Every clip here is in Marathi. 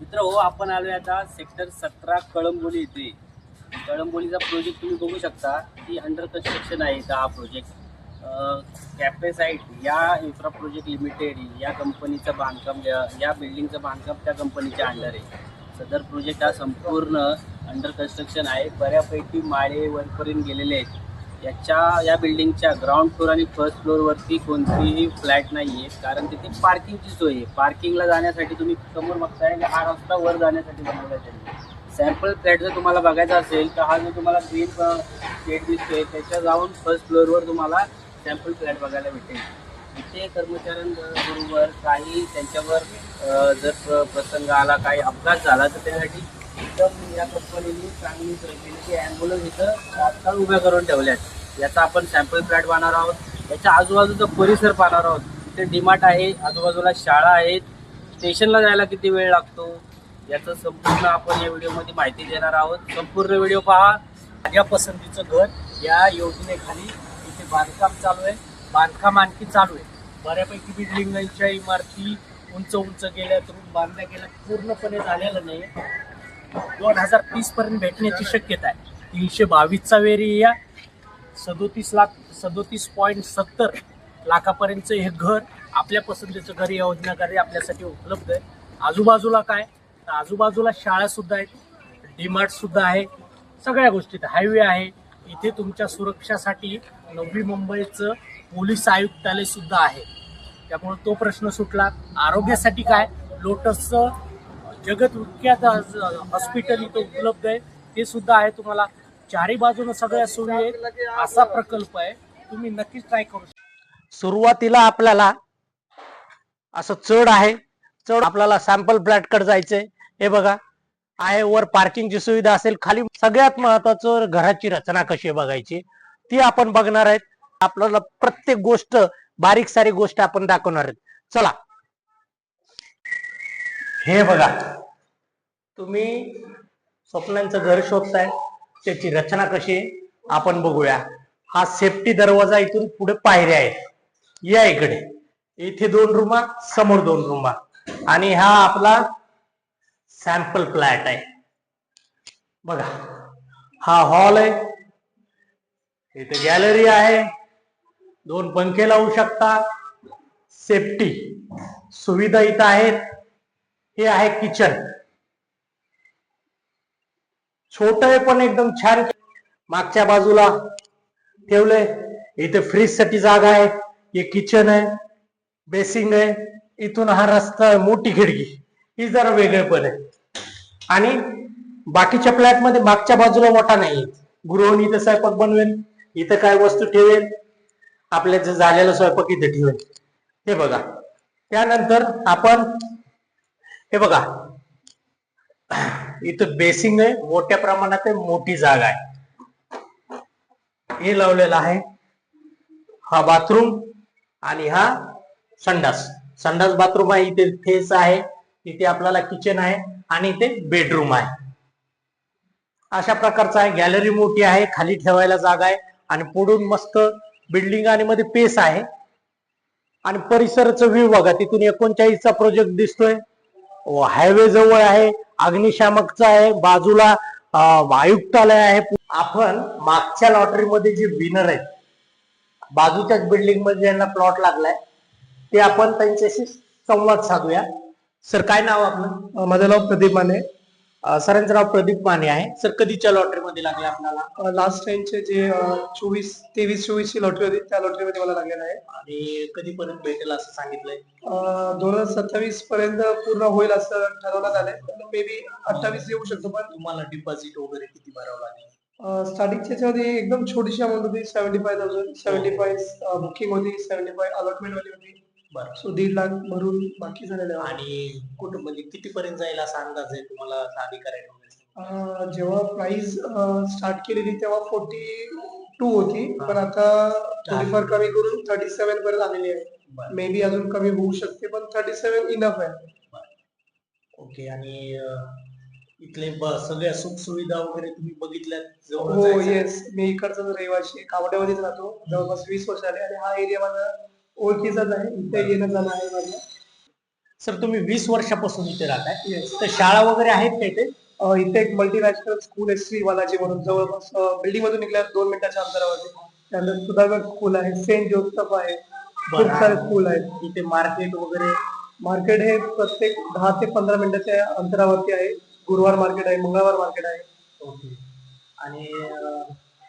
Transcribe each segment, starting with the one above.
मित्र हो आपण आलोय आता सेक्टर सतरा कळंबोली इथे. कळंबोलीचा प्रोजेक्ट तुम्ही बघू शकता. की अंडर कन्स्ट्रक्शन आहे इथं हा प्रोजेक्ट कॅपेसाईट या इन्फ्रा प्रोजेक्ट लिमिटेड या कंपनीचं बांधकाम या बिल्डिंगचं बांधकाम त्या कंपनीच्या अंडर आहे. सदर प्रोजेक्ट हा संपूर्ण अंडर कन्स्ट्रक्शन आहे. बऱ्यापैकी माळे वरपर्यंत गेलेले आहेत. याच्या या बिल्डिंगच्या ग्राउंड फ्लोअर आणि फर्स्ट फ्लोअरवरती कोणतीही फ्लॅट नाही आहे कारण तिथे पार्किंगची सोय आहे. पार्किंगला जाण्यासाठी तुम्ही समोर बघताय की हा रस्ता वर जाण्यासाठी बनवला जाईल सॅम्पल फ्लॅट जर तुम्हाला बघायचा असेल तर हा जो तुम्हाला ग्रीन शेड दिसतोय त्याच्या जाऊन फर्स्ट फ्लोअरवर तुम्हाला सॅम्पल फ्लॅट बघायला भेटेल. इथे कर्मचाऱ्यांबरोबर काही त्यांच्यावर जर प्रसंग आला काही अपघात झाला तर त्यासाठी एकदम या कंपनीने चांगली सोय केली की ॲम्ब्युलन्स इथं तात्काळ उभ्या करून ठेवल्या आहेत याचा आपण सॅम्पल फ्लॅट पाहणार आहोत. याच्या आजूबाजूचा परिसर पाहणार आहोत तिथे डिमार्ट आहे आजूबाजूला शाळा आहेत. स्टेशनला जायला किती वेळ लागतो? याचं संपूर्ण आपण या व्हिडिओमध्ये माहिती देणार आहोत. संपूर्ण व्हिडिओ पहा. माझ्या पसंतीचं घर या योजनेखाली इथे बांधकाम चालू आहे. बांधकाम आणखी चालू आहे. बऱ्यापैकी बिल्डिंगांच्या इमारती उंच उंच गेल्या तरुण बांधल्या गेल्या पूर्णपणे झालेलं नाही दोन हजार तीस पर्यंत भेटण्याची शक्यता आहे. तीनशे बावीसचा वेरी या सदोतीस लाख सदोतीस पॉईंट सत्तर लाखापर्यंतचं हे घर आपल्या पसंतीचं घर या योजनाकारी आपल्यासाठी उपलब्ध आहे. आजूबाजूला काय? तर आजूबाजूला शाळासुद्धा आहेत डीमार्टसुद्धा आहे सगळ्या गोष्टीत हायवे आहे इथे तुमच्या सुरक्षासाठी नवी मुंबईचं पोलीस आयुक्तालयसुद्धा आहे. त्यामुळे तो प्रश्न सुटला. आरोग्यासाठी काय? लोटसचं जगत विख्यात हॉस्पिटल इथं उपलब्ध आहे. ते सुद्धा आहे तुम्हाला. चारी बाजूने सगळ्या सोयी आहेत. असा प्रकल्प आहे. तुम्ही नक्कीच ट्राय करू शकता. सुरुवातीला आपल्याला असं चढ आहे. चढ आपल्याला सॅम्पल फ्लॅट कड जायचंय. हे बघा आहे वर पार्किंगची सुविधा असेल. खाली सगळ्यात महत्वाचं घराची रचना कशी बघायची. ती आपण बघणार आहेत. आपल्याला प्रत्येक गोष्ट बारीक सारी गोष्ट आपण दाखवणार आहेत. चला. हे बघा तुम्ही स्वप्नांचं घर शोधताय. त्याची रचना कशी आपण बघूया. हा सेफ्टी दरवाजा इथून पुढे पायऱ्या आहेत. या इकडे. इथे दोन रुमा समोर दोन रुमा आणि हा आपला सॅम्पल फ्लॅट आहे. बघा. हा हॉल आहे. इथे गॅलरी आहे. दोन पंखे लावू शकता. सेफ्टी सुविधा इथं आहेत. हे आहे किचन छोट आहे पण एकदम छान मागच्या बाजूला ठेवलंय. इथे फ्रीजसाठी जागा आहे हे किचन आहे बेसिंग आहे. इथून हा रस्ता आहे मोठी खिडकी. ही जरा वेगळे पण आहे. आणि बाकीच्या फ्लॅटमध्ये मागच्या बाजूला मोठा नाही गृहिणी इथं स्वयंपाक बनवेल इथं काय वस्तू ठेवेल आपल्या जे झालेला स्वयंपाक इथे ठेवेल हे बघा. त्यानंतर आपण हे बघा. इथं बेसिंग आहे मोठ्या प्रमाणात आहे मोठी जागा आहे. हे लावलेलं आहे. हा बाथरूम आणि हा संडास. संडास बाथरूम आहे इथे फेस आहे इथे आपल्याला किचन आहे आणि इथे बेडरूम आहे. अशा प्रकारचा आहे. गॅलरी मोठी आहे खाली ठेवायला जागा आहे आणि पुढून मस्त बिल्डिंग आणि मध्ये पेस आहे. आणि परिसराचं व्ह्यू बघा तिथून एकोणचाळीसचा प्रोजेक्ट दिसतोय. हायवे जवळ आहे. अग्निशामकचा आहे बाजूला आयुक्तालय आहे. आपण मागच्या लॉटरीमध्ये जे विनर आहेत बाजूच्याच बिल्डिंगमध्ये ज्यांना प्लॉट लागलाय ते आपण त्यांच्याशी संवाद साधूया. सर काय नाव आपलं? माझं नाव प्रदीप माने. सरांचं नाव प्रदीप माने आहे. सर कधीच्या लॉटरीमध्ये लागले आपल्याला? लास्ट टाइमचे जे चोवीस तेवीस चोवीस ची लॉटरी होती त्या लॉटरीमध्ये मला लागलेला आहे. आणि कधीपर्यंत भेटेल असं सांगितलंय? दोन हजार सत्तावीस पर्यंत पूर्ण होईल असं ठरवण्यात आलंय. मे बी अठ्ठावीस येऊ शकतो पण तुम्हाला डिपॉझिट वगैरे किती भरावं लागेल? स्टार्टिंगच्या याच्यामध्ये एकदम छोटीशी अमाऊंट होती seventy five thousand seventy five booking होती सेव्हन्टी फाय अलॉटमेंट वाली होती. बरं. सो दीड लाख भरून बाकी झालेले आहे. आणि कुठं म्हणजे कितीपर्यंत जाईल असा अंदाज आहे तुम्हाला वगैरे? अ, जेव्हा प्राइस स्टार्ट केलेली तेव्हा फोर्टी टू होती पण आता थोडीफार कमी करून थर्टी सेव्हन पर्यंत आलेली आहे. बरं. मे बी अजून कमी होऊ शकते पण थर्टी सेव्हन इनफ आहे ओके आणि अं, इथले ब- सगळ्या सुख सुविधा वगैरे तुम्ही बघितल्यात? जवळच हो आहे सगळं? येस मी इकडचा रहिवाशी कावड्यामध्येच राहतो. जवळपास वीस वर्ष आले आणि हा एरिया माझा ओळखीचाच आहे इथे येणं जाणं आहे माझं. सर तुम्ही वीस वर्षापासून इथे राहताय. Yes. तर शाळा वगैरे आहेत का इथे? अ, इथे एक मल्टीनॅशनल स्कूल आहे श्री बालाजी म्हणून. जवळपास बिल्डिंग मधून निघल्यावर दोन मिनिटाच्या अंतरावरती. त्यानंतर सुधागड स्कूल आहे सेंट जोसेफ आहे. खूप बरं. सारे स्कूल आहेत. इथे मार्केट वगैरे? मार्केट हे प्रत्येक दहा ते पंधरा मिनिटाच्या अंतरावरती आहे. गुरुवार मार्केट आहे मंगळवार मार्केट आहे. ओके. आणि अं,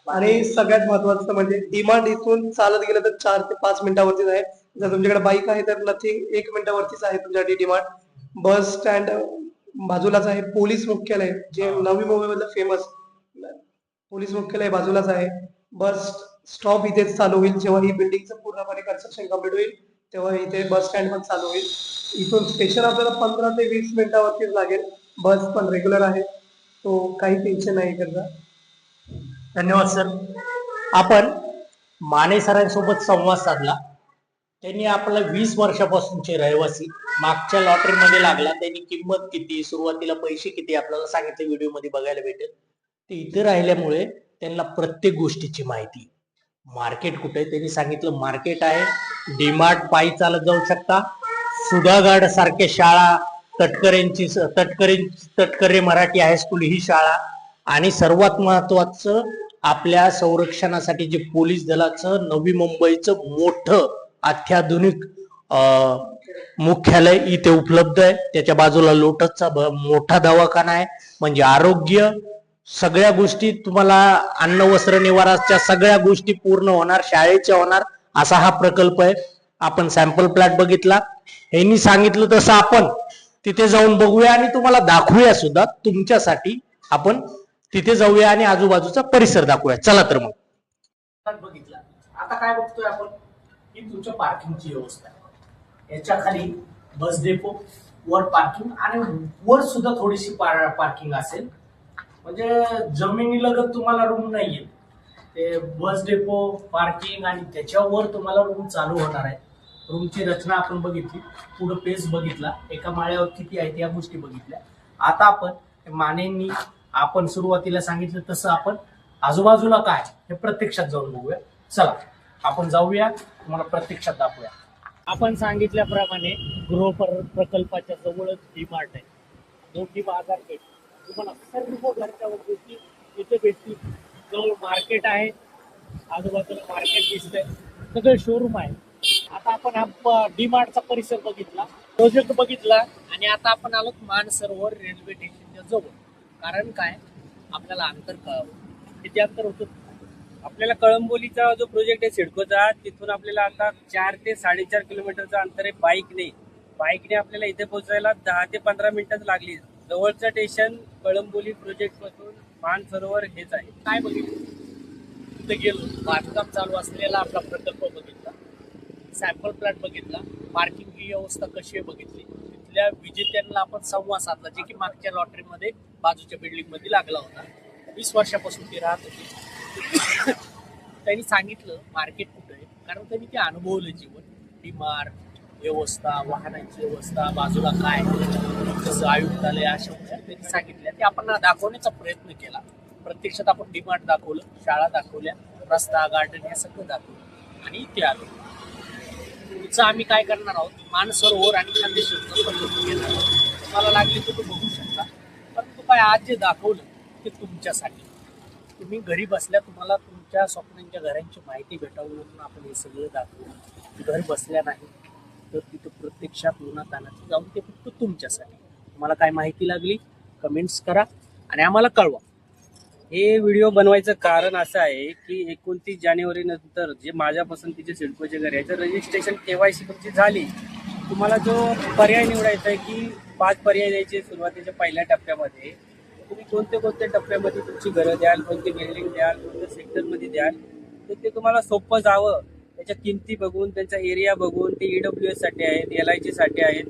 आणि सगळ्यात महत्वाचं म्हणजे डिमांड इथून चालत गेलं तर चार ते पाच मिनिटावरतीच आहे. जर तुमच्याकडे बाईक आहे तर नथिंग एक मिनिटावरतीच आहे तुमच्यासाठी डिमांड बस स्टँड बाजूलाच आहे. पोलीस मुख्यालय जे नवी मुंबई मधलं फेमस पोलीस मुख्यालय बाजूलाच आहे. बस स्टॉप इथेच चालू होईल. जेव्हा ही बिल्डिंगचं पूर्णपणे कन्स्ट्रक्शन कंप्लीट होईल तेव्हा इथे बस स्टँड पण चालू होईल. इथून स्टेशन आपल्याला पंधरा ते वीस मिनिटावरतीच लागेल. बस पण रेग्युलर आहे. तो काही टेन्शन नाही करता धन्यवाद सर आपण माने सरांसोबत संवाद साधला. त्यांनी आपला वीस वर्षापासूनचे रहिवासी मागच्या लॉटरीमध्ये लागला. त्यांनी किंमत किती सुरुवातीला पैसे किती आपल्याला सांगितले व्हिडिओमध्ये बघायला भेटेल. ते इथे राहिल्यामुळे त्यांना प्रत्येक गोष्टीची माहिती. मार्केट कुठे आहे? त्यांनी सांगितलं मार्केट आहे. डीमार्ट पायी चालत जाऊ शकता. सुधागड सारख्या शाळा तटकरेंची तटकरे तटकरे मराठी हायस्कूल ही शाळा. आणि सर्वात महत्वाचं आपल्या संरक्षणासाठी जे पोलीस दलाचं नवी मुंबईचं मोठं अत्याधुनिक मुख्यालय इथे उपलब्ध आहे. त्याच्या बाजूला लोटसचा मोठा दवाखाना आहे. म्हणजे आरोग्य सगळ्या गोष्टी तुम्हाला अन्न वस्त्र निवाराच्या सगळ्या गोष्टी पूर्ण होणार शाळेच्या होणार असा हा प्रकल्प आहे. आपण सॅम्पल प्लॅट बघितला. यांनी सांगितलं तसं आपण तिथे जाऊन बघूया आणि तुम्हाला दाखवूया सुद्धा. तुमच्यासाठी आपण तिथे जाऊया आणि आजूबाजूचा परिसर दाखवूया. चला तर मग. बघितला. आता काय बघतोय आपण? ही तुमच्या पार्किंगची व्यवस्था आहे. याच्या खाली बस डेपो वर पार्किंग आणि वर सुद्धा थोडीशी पार्किंग असेल. म्हणजे जमिनीलगत तुम्हाला रूम नाहीये. ते बस डेपो पार्किंग आणि त्याच्यावर तुम्हाला रूम चालू होणार आहे. रूमची रचना आपण बघितली. पुढं पेस बघितला. एका माळ्यावर किती आहेत या गोष्टी बघितल्या. आता आपण मानेंनी आपण सुरुवातीला सांगितलं तसं आपण आजूबाजूला काय हे प्रत्यक्षात जाऊन बघूया. चला आपण जाऊया तुम्हाला प्रत्यक्षात दाखवूया. आपण सांगितल्याप्रमाणे गृह प्रकल्पाच्या जवळच डीमार्ट आहे. दोन्ही बाजारपेठ तुम्हाला सर्व घरच्या गोष्टी इथे भेटतील. जवळ मार्केट आहे. आजूबाजूला मार्केट दिसतंय. सगळे शोरूम आहे. आता आपण हा डीमार्टचा परिसर बघितला. प्रोजेक्ट बघितला. आणि आता आपण आलो मानसरोवर रेल्वे स्टेशनच्या जवळ. कारण काय? आपल्याला अंतर कळावं. किती अंतर होतं? आपल्याला कळंबोलीचा जो प्रोजेक्ट आहे सिडकोचा तिथून आपल्याला आता चार ते साडेचार किलोमीटरचं अंतर आहे बाईकने. बाईकने आपल्याला इथे पोहोचायला दहा ते पंधरा मिनिटच लागली. जवळचं स्टेशन कळंबोली प्रोजेक्टपासून मानसरोवर हेच आहे. काय बघितलं? तिथे गेलो. बांधकाम चालू असलेला आपला प्रकल्प बघितला. सॅम्पल प्लॅट बघितला. पार्किंगची व्यवस्था कशी आहे बघितली? तिथल्या विजेत्यांना आपण संवाद साधला जे की मागच्या लॉटरीमध्ये बाजूच्या बिल्डिंगमध्ये लागला होता. वीस वर्षापासून ते राहत होते. त्यांनी सांगितलं मार्केट कुठं आहे? कारण त्यांनी ते अनुभवलं जीवन. डिमार्ट व्यवस्था वाहनांची व्यवस्था बाजूला काय जसं आयुक्तालय अशा गोष्टी त्यांनी सांगितल्या. ते आपण दाखवण्याचा प्रयत्न केला. प्रत्यक्षात आपण डिमार्ट दाखवलं शाळा दाखवल्या रस्ता गार्डन हे सगळं दाखवलं. आणि इथे आलो. पुढचं आम्ही काय करणार आहोत? मानसरोवर आणि खांदेश्वरचं पद्धती घेणार आहोत. तुम्हाला लागले तर तुम्ही बघू शकता. परंतु काय आज जे दाखवलं ते तुमच्यासाठी. तुम्ही घरी बसल्या तुम्हाला तुमच्या स्वप्नांच्या घरांची माहिती भेटावी म्हणून आपण हे सगळं दाखवलं. घर बसल्या नाही तर तिथं प्रत्यक्षात उन्हात आणायचं जाऊन ते फक्त तुमच्यासाठी. तुम्हाला काय माहिती लागली? कमेंट्स करा आणि आम्हाला कळवा. हे व्हिडिओ बनवायचं कारण असं आहे की एकोणतीस जानेवारी नंतर जे माझ्या पसंतीचे सिडकोचे घर आहे याचं रजिस्ट्रेशन केवायसी तुमची झाली तुम्हाला जो पर्याय निवडायचा आहे की पाच पर्याय द्यायचे सुरुवातीच्या पहिल्या टप्प्यामध्ये तुम्ही कोणत्या कोणत्या टप्प्यामध्ये तुमची घरं द्याल कोणती बिल्डिंग द्याल कोणत्या सेक्टरमध्ये द्याल तर ते तुम्हाला सोपं जावं. त्याच्या किमती बघून त्यांचा एरिया बघून ते ईडब्ल्यू डब्ल्यू एससाठी आहेत एल आय सीसाठी आहेत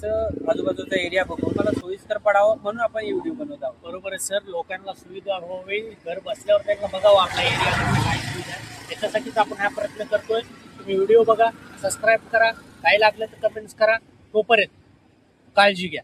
त्याचं आजूबाजूचा एरिया बघून मला सोयीस्कर पडावं म्हणून आपण हे व्हिडिओ बनवत आहोत. बरोबर आहे सर. लोकांना सुविधा व्हावी. घर बसल्यावर त्यांना बघावं आपला एरिया काय सुविधा आहे. त्याच्यासाठीच आपण हा प्रयत्न करतोय. तुम्ही व्हिडिओ बघा सबस्क्राईब करा. काही लागलं तर कमेंट्स करा. तोपर्यंत काळजी घ्या.